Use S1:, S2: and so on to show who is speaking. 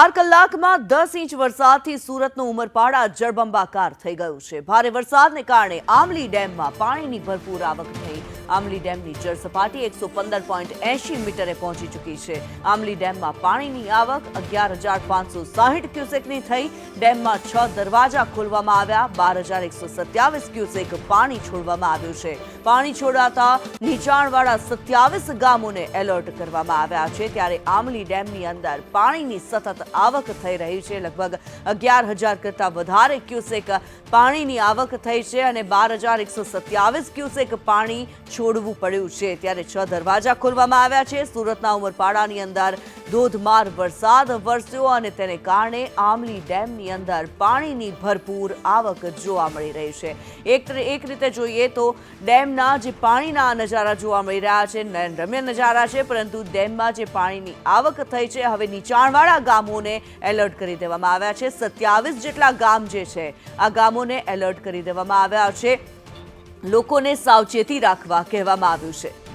S1: ચાર કલાકમાં દસ ઇંચ વરસાદથી સુરતનું ઉમરપાડા જળબંબાકાર થઈ ગયું છે. ભારે વરસાદને કારણે આમલી ડેમમાં પાણીની ભરપૂર આવક થઈ. આમલી ડેમની જળ સપાટી એકસો પંદર પોઈન્ટ એંશી મીટરે પહોંચી ચૂકી છે. આમલી ડેમમાં પાણીની આવક અગિયાર હજાર પાંચસો સાહીઠ ક્યુસેકની થઈ. ડેમમાં છ દરવાજા ખોલવામાં આવ્યા. બાર હજાર એકસો સત્યાવીસ ક્યુસેક પાણી છોડવામાં આવ્યું છે. પાણી છોડાતા નીચાણવાળા સત્યાવીસ ગામોને એલર્ટ કરવામાં આવ્યા છે. ત્યારે આમલી ડેમની અંદર પાણીની સતત આવક થઈ રહી છે. લગભગ અગિયાર હજાર કરતાં વધારે ક્યુસેક પાણીની આવક થઈ છે અને બાર હજાર એકસો સત્યાવીસ ક્યુસેક પાણી છોડવું પડ્યું છે. ત્યારે છ દરવાજા ખોલવામાં આવ્યા છે. સુરતના ઉમરપાડાની અંદર ધોધમાર વરસાદ વરસ્યો અને તેને કારણે આમલી ડેમની અંદર પાણીની ભરપૂર આવક જોવા મળી રહી છે. એક એક રીતે જોઈએ તો ડેમના જે પાણીના નજારા જોવા મળી રહ્યા છે નયનરમ્ય નજારા છે, પરંતુ ડેમમાં જે પાણીની આવક થઈ છે, હવે નીચાણવાળા ગામોને એલર્ટ કરી દેવામાં આવ્યા છે. સત્યાવીસ જેટલા ગામ જે છે, આ ગામોને એલર્ટ કરી દેવામાં આવ્યા છે. લોકોને સાવચેતી રાખવા કહેવામાં આવ્યું છે.